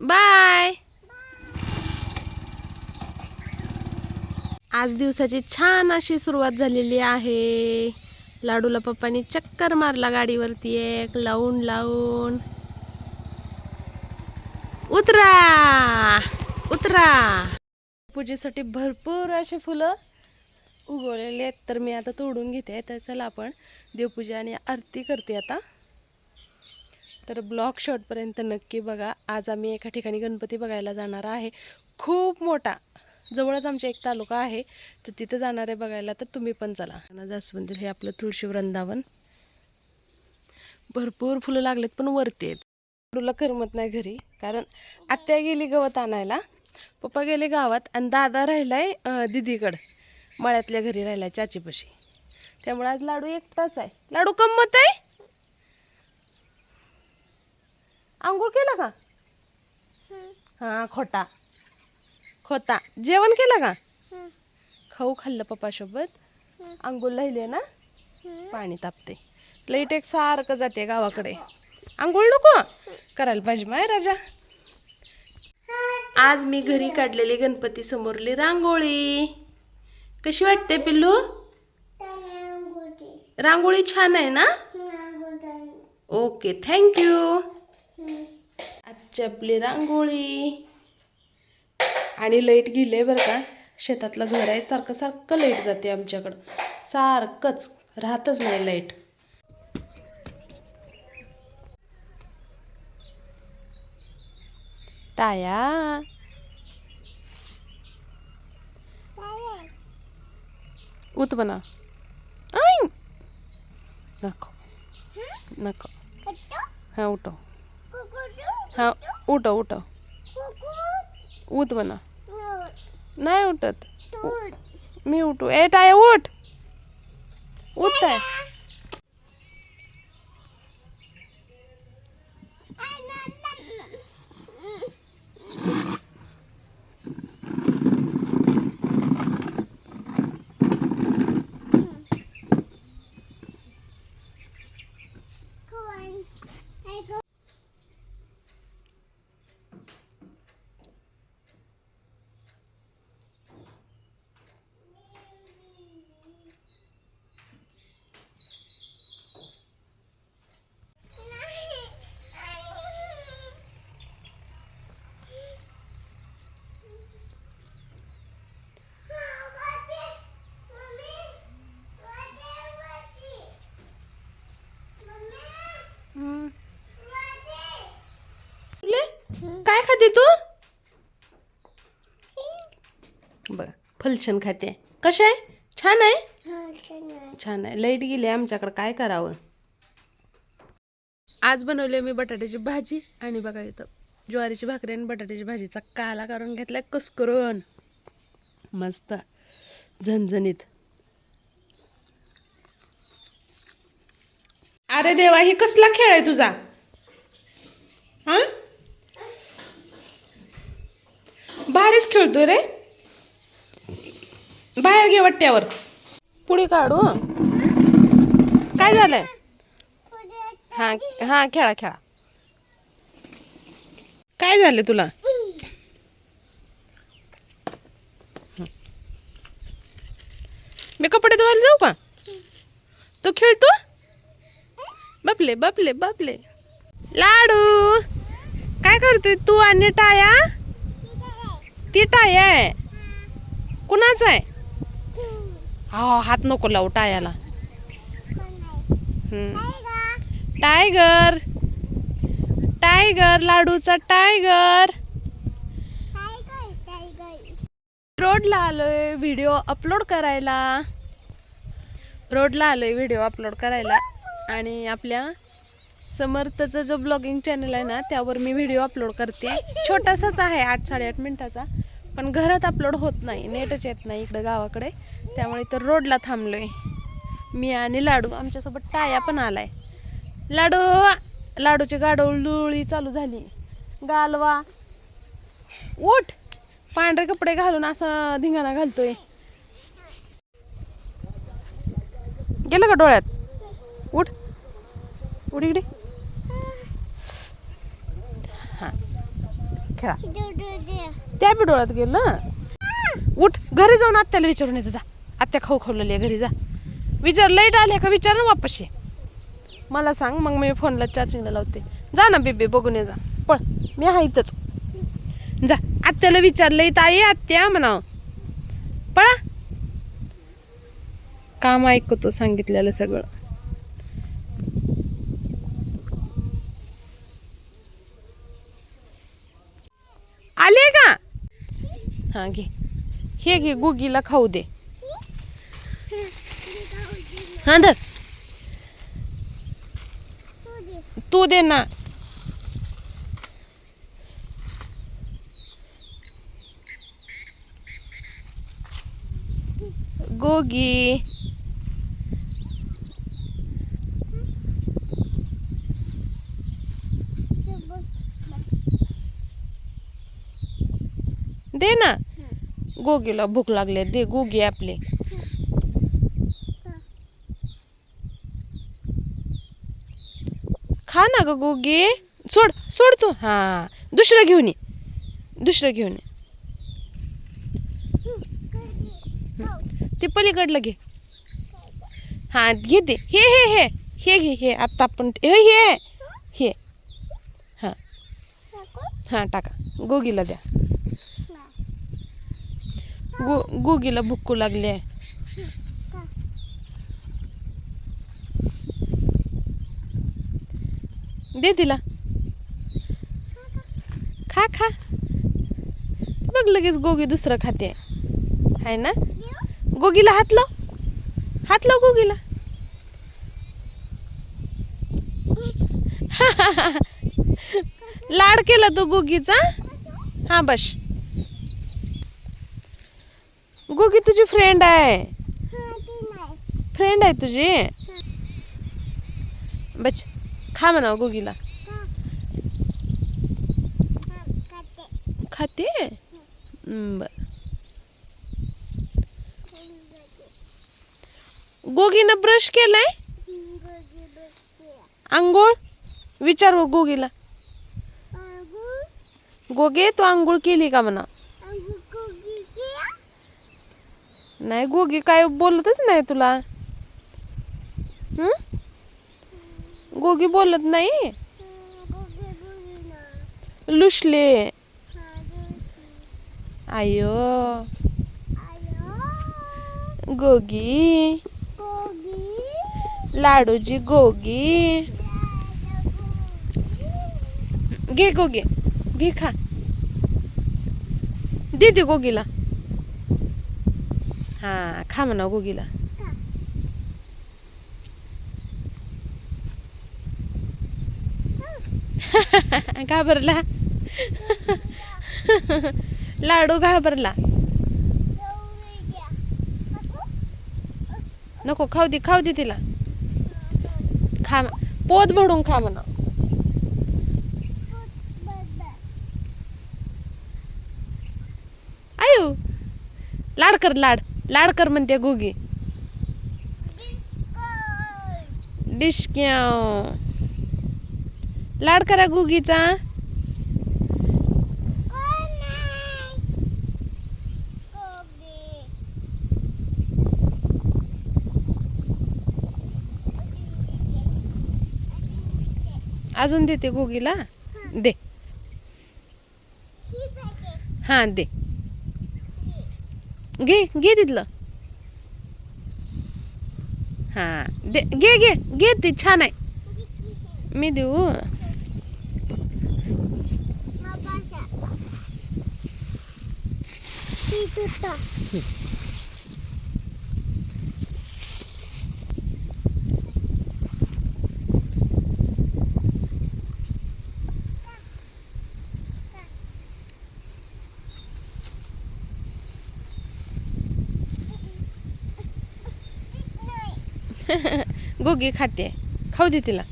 Bye. Bye आज दिवसाची छान अशी सुरुवात झालेली आहे. लाडूला पप्पानी चक्कर मारला गाडीवरती एक लावून लावून. उतरा! उतरा! पूजेसाठी भरपूर अशी फुलं उगवलेली आहेत तर मी आता तोडून घेते. तर चला आपण देवपूजा आणि आरती करते आता. तर ब्लॉग शॉर्टपर्यंत नक्की बघा. आज आम्ही एका ठिकाणी गणपती बघायला जाणार आहे. खूप मोठा. जवळच आमच्या एक तालुका आहे. तर तिथं जाणार आहे बघायला. तर तुम्ही पण चला. जास्वंदी हे आपलं तुळशी वृंदावन. भरपूर फुलं लागलेत पण वरती आहेत. तुला करमत नाही घरी. कारण आत्या गेली गवत आणायला. पप्पा गेले गावात. आणि दादा राहिलाय दिदीकडं. मळ्यातल्या घरी राहिलाय चाचीपाशी. त्यामुळे आज लाडू एकटाच आहे. लाडू कम्मत आहे? आंघोळ केला का? हा खोटा. खोता. जेवण केलं का? खाऊ खाल्लं पप्पासोबत. आंघोळ राहिली ना? पाणी तापते. लाइट एक सारखं जाते गावाकडे. आंघोळ नको? करायला पाहिजे माय राजा. आज मी घरी काढलेली गणपती समोरली रांगोळी. कशी वाटते पिल्लू? रांगोळी छान आहे ना? ओके थँक्यू आजची आपली रांगोळी. आणि लाइट गेले बरं का. शेतातलं घर आहे सारखं सारखं लाइट जाते आमच्याकडं. सारखंच राहतच नाही लाइट. टाया. उत बना. नको. नको. हां? उठो हां उठो उठो उठ म्हणा. नाही उठत. मी उठू. ए टाय उठ. उठ टाय. खाते तू? बर फलशन खाते. कशा आहे? छान आहे? छान आहे. लाइट गेली आमच्याकडे. काय करावं? आज बनवली मी बटाट्याची भाजी आणि बघा इथं ज्वारीची भाकरी आणि बटाट्याची भाजीचा काला करून घेतलाय कुस्करून. मस्त. झणझणीत. अरे देवा ही कसला खेळ आहे तुझा? हा? बाहेरच खेळतोय रे. बाहेर घे वट्ट्यावर. पुढे काढू काय झालंय? हा हा खेळा खेळा. काय झालं तुला? मी कपडे धुवायला जाऊ का? तू खेळतो? बापले बापले बापले. लाडू काय करतोय तू आणि टाया? ती टाया आहे. कुणाचा आहे? हा हात नको लावू टायाला. टायगर. टायगर लाडूचा टायगर. रोडला आलोय व्हिडिओ अपलोड करायला. रोडला आलोय व्हिडिओ अपलोड करायला. आणि आपल्या समर्थचं जो ब्लॉगिंग चॅनल आहे ना त्यावर मी व्हिडिओ अपलोड करते. छोटासाच आहे आठ साडेआठ मिनिटाचा. पण घरात अपलोड होत नाही नेटच येत नाही इकडं गावाकडे. त्यामुळे तर रोडला थांबलो आहे मी आणि लाडू आमच्यासोबत टाया पण आलाय. लाडू लाडूची गाडोळुळी चालू झाली. गालवा. उठ! पांढरे कपडे घालून असं धिंगाणा घालतोय. गेलं का डोळ्यात? उठ. उठ इकडे. हां. खेळा. त्या बी डोळ्यात गेलं उठ घरी जाऊन आत्याला विचारून यायचं जा. आत्या खाऊ खावलेली आहे घरी जा. विचार लाइट आले का? विचार ना वापस ये. मला सांग मग मी फोनला चार्जिंगला लावते. जा ना बेबे बघून ये जा. पळ. मी आहे इथंच. जा. आत्याला विचारलंय ताई आत्या म्हणाव. पळा. काम ऐकतो सांगितलेलं सगळं आले का हा घे. हे घे गुगीला खाऊ दे. हा धर. तू दे ना. गोगी दे ना गोगीला भूक लागले दे गोगी आपले. खा ना ग गोगी. सोड सोड तू. हा दुसरं घेऊन ये. दुसरं घेऊन ये. ते पलीकडलं घे. हा घे दे हे हे हे. हे घे हे. आत्ता आपण हे हे. हे. हा. हा टाका. गोगीला द्या. गो गोगीला भुक्कू लागली आहे. दे तिला. खा खा. बघ लगेच गोगी दुसरं खाते. आहे ना? गोगीला हात लाव. हात लाव गोगीला. लाड केला तो गोगीचा? हा बस. गोगी तुझी फ्रेंड आहे. फ्रेंड आहे तुझी? बच खा म्हणा गोगीला. खाते. हम्म, बर. गोगीनं ब्रश केलाय? आंघोळ? विचार हो गोगीला. गोगे तू आंघोळ केली का म्हणा? नाही गोगी काय बोलतच नाही तुला. गोगी बोलत नाही? लुसले आयो. गोगी. लाडूजी गोगी. घे गोगे. घे खा. दे गोगीला. हा खा म्हणा गोगीला. घाबरला. लाडू घाबरला. नको खाऊ दे खाऊ दे तिला. खा पोत भरून खा म्हणा. आयु लाड कर लाड. लाड कर म्हणते गोगी. डिशक्याव लाड करा गुगीचा. अजून देते गुगीला. दे. हा दे. घे घे तिथलं. हा दे घे घे घे ती छान आहे. मी देऊ. गोगी खाते. खाऊ दे तिला.